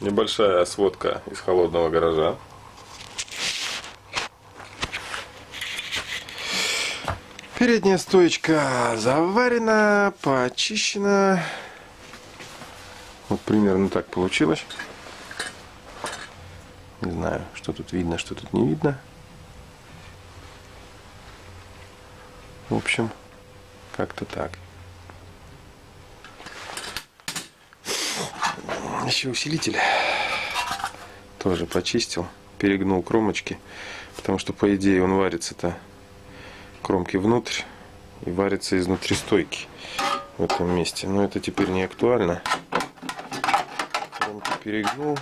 Небольшая сводка из холодного гаража. Передняя стоечка заварена, почищена. Вот примерно так получилось. Не знаю, что тут видно, что тут не видно. В общем, как-то так. Еще усилитель тоже почистил, перегнул кромочки, потому что по идее он варится-то кромки внутрь и варится изнутри стойки в этом месте. Но это теперь не актуально. Кромки перегнул.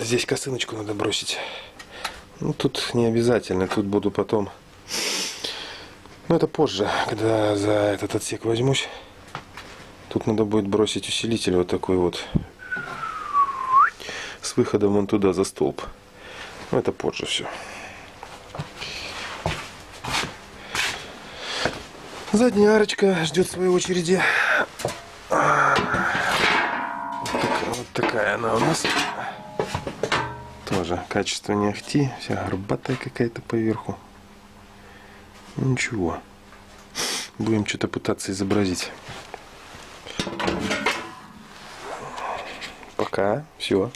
Здесь косыночку надо бросить. Ну тут не обязательно, тут буду потом. Но это позже, когда за этот отсек возьмусь. Тут надо будет бросить усилитель вот такой вот с выходом вон туда за столб. Но это позже все. Задняя арочка ждет своей очереди. Вот такая, она у нас. Тоже качество не ахти, вся горбатая какая-то поверху. Ну, Ничего. Будем что-то пытаться изобразить. Пока. Все.